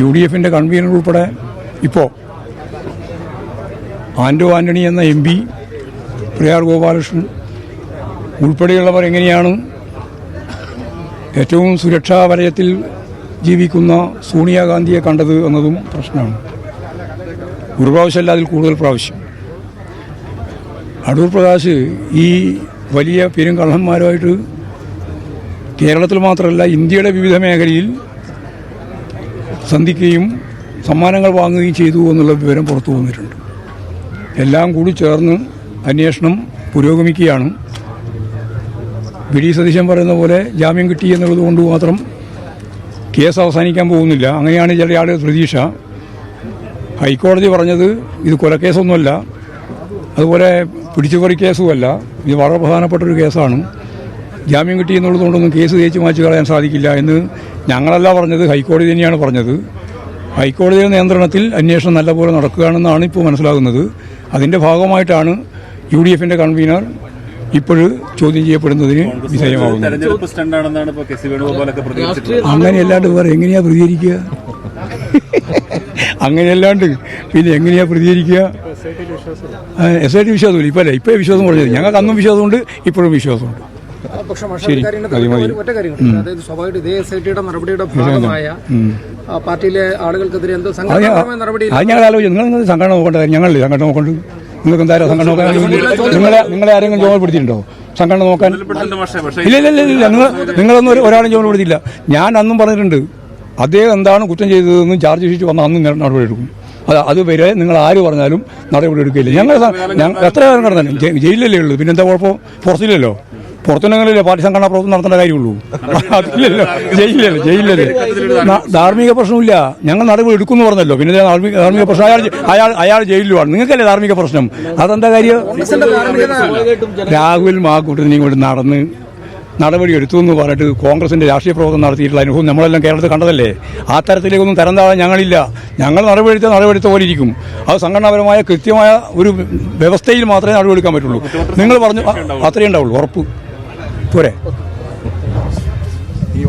U D എഫിന്റെ convener ഉൾപ്പെടെ ഇപ്പോൾ ആൻഡോ ആന്റണി എന്ന എം പി പ്രിയാർ ഗോപാലകൃഷ്ണൻ ഉൾപ്പെടെയുള്ളവർ എങ്ങനെയാണ് ഏറ്റവും സുരക്ഷാ വലയത്തിൽ ജീവിക്കുന്ന സോണിയാഗാന്ധിയെ കണ്ടത് എന്നതും പ്രശ്നമാണ്. ഒരു പ്രാവശ്യമല്ല അതിൽ കൂടുതൽ പ്രാവശ്യം. അടൂർ പ്രകാശ് ഈ വലിയ പെരും കള്ളന്മാരുമായിട്ട് കേരളത്തിൽ മാത്രമല്ല ഇന്ത്യയുടെ വിവിധ മേഖലയിൽ സന്ധിക്കുകയും സമ്മാനങ്ങൾ വാങ്ങുകയും ചെയ്തു എന്നുള്ള വിവരം പുറത്തു വന്നിട്ടുണ്ട്. എല്ലാം കൂടി ചേർന്ന് അന്വേഷണം പുരോഗമിക്കുകയാണ്. വി. ഡി. സതീശൻ പറയുന്ന പോലെ ജാമ്യം കിട്ടി എന്നുള്ളത് കൊണ്ട് മാത്രം കേസ് അവസാനിക്കാൻ പോകുന്നില്ല. അങ്ങനെയാണ് ചില ആളുകൾ പ്രതീക്ഷ. ഹൈക്കോടതി പറഞ്ഞത് ഇത് കൊലക്കേസൊന്നുമല്ല. അതുപോലെ പിടിച്ചുപറി കേസുമല്ല. ഇത് വളരെ പ്രധാനപ്പെട്ട ഒരു കേസാണ്. ജാമ്യം കിട്ടി എന്നുള്ളതുകൊണ്ടൊന്നും കേസ് തേച്ച് മാറ്റി കളയാൻ സാധിക്കില്ല എന്ന് ഞങ്ങളല്ല പറഞ്ഞത് ഹൈക്കോടതി തന്നെയാണ് പറഞ്ഞത്. ഹൈക്കോടതിയുടെ നിയന്ത്രണത്തിൽ അന്വേഷണം നല്ലപോലെ നടക്കുകയാണെന്നാണ് ഇപ്പോൾ മനസ്സിലാകുന്നത്. അതിന്റെ ഭാഗമായിട്ടാണ് യു ഡി എഫിന്റെ കൺവീനർ ഇപ്പോഴും ചോദ്യം ചെയ്യപ്പെടുന്നതിന് പ്രതികരിച്ചിട്ടുള്ളത്. അങ്ങനെയല്ലാണ്ട് വേറെ എങ്ങനെയാ പ്രതികരിക്കുക? അങ്ങനെയല്ലാണ്ട് പിന്നെ എങ്ങനെയാ പ്രതികരിക്കുക? എസ് ഐ ടി വിശ്വാസമില്ല. ഇപ്പൊ അല്ലേ ഇപ്പൊ വിശ്വാസം പറഞ്ഞത്. ഞങ്ങൾക്ക് അന്നും വിശ്വാസമുണ്ട് ഇപ്പോഴും വിശ്വാസമുണ്ട്. പക്ഷെ. ഒറ്റ അതായത് സ്വാഭാവികമായിട്ട് ഇതേ എസ് ഐ ടിയുടെ നടപടിയുടെ ഭാഗമായ ആ, പാർട്ടിയിലെ ആളുകൾക്കെതിരെ എന്തോ അത് സംഘടനാപരമായ നടപടി അത് ഞങ്ങൾ ആലോചിച്ചു. നിങ്ങൾ സംഘടന നോക്കേണ്ട കാര്യം ഞങ്ങളില്ലേ സംഘടന നോക്കണ്ട് നിങ്ങൾക്ക് എന്തായാലും സംഘടന നോക്കാൻ നിങ്ങളെ നിങ്ങളെ ആരെങ്കിലും ചുമതലപ്പെടുത്തിയിട്ടുണ്ടോ സംഘടന നോക്കാൻ ഇല്ല ഇല്ല നിങ്ങൾ നിങ്ങളൊന്നും ഒരാളും ജോലി പിടിച്ചില്ല ഞാൻ അന്നും പറഞ്ഞിട്ടുണ്ട്. അദ്ദേഹം എന്താണ് കുറ്റം ചെയ്തതെന്ന് ചാർജ് ഷീറ്റ് വന്ന അന്ന് നടപടി എടുക്കും. അത് അതുവരെ നിങ്ങൾ ആര് പറഞ്ഞാലും നടപടി എടുക്കില്ല. ഞങ്ങൾ എത്ര കാലം കിടന്നു ജയിലല്ലേ ജയിലിലല്ലേ ഉള്ളൂ പിന്നെന്താ കുഴപ്പം? പുറത്തില്ലല്ലോ പുറത്തുണ്ടെങ്കിലല്ലേ പാർട്ടി സംഘടനാ പ്രവർത്തനം നടത്തേണ്ട കാര്യമുള്ളൂ. അതില്ലല്ലോ. ജയിലിലല്ലേ ജയിലല്ലേ ധാർമ്മിക പ്രശ്നമില്ല. ഞങ്ങൾ നടപടി എടുക്കുന്നു പറഞ്ഞല്ലോ. പിന്നെ ധാർമ്മിക ധാർമ്മിക പ്രശ്നം. അയാൾ അയാൾ അയാൾ ജയിലിലുമാണ്. നിങ്ങൾക്കല്ലേ ധാർമ്മിക പ്രശ്നം? അതെന്താ കാര്യം? രാഹുൽ മാക്കൂട്ടിന് ഇങ്ങോട്ട് നടന്ന് നടപടി എടുത്തു എന്ന് പറഞ്ഞിട്ട് കോൺഗ്രസിന്റെ രാഷ്ട്രീയ പ്രവർത്തനം നടത്തിയിട്ടുള്ള അനുഭവം നമ്മളെല്ലാം കേരളത്തിൽ കണ്ടതല്ലേ? ആ തരത്തിലേക്കൊന്നും തരം താഴാൻ ഞങ്ങളില്ല. ഞങ്ങൾ നടപടിയെടുത്ത നടപടിയെടുത്ത പോലെ ഇരിക്കും. അത് സംഘടനാപരമായ കൃത്യമായ ഒരു വ്യവസ്ഥയിൽ മാത്രമേ നടപടിയെടുക്കാൻ പറ്റുള്ളൂ. നിങ്ങൾ പറഞ്ഞു അത്രയേ ഉണ്ടാവുള്ളൂ. ഉറപ്പ്. Put it.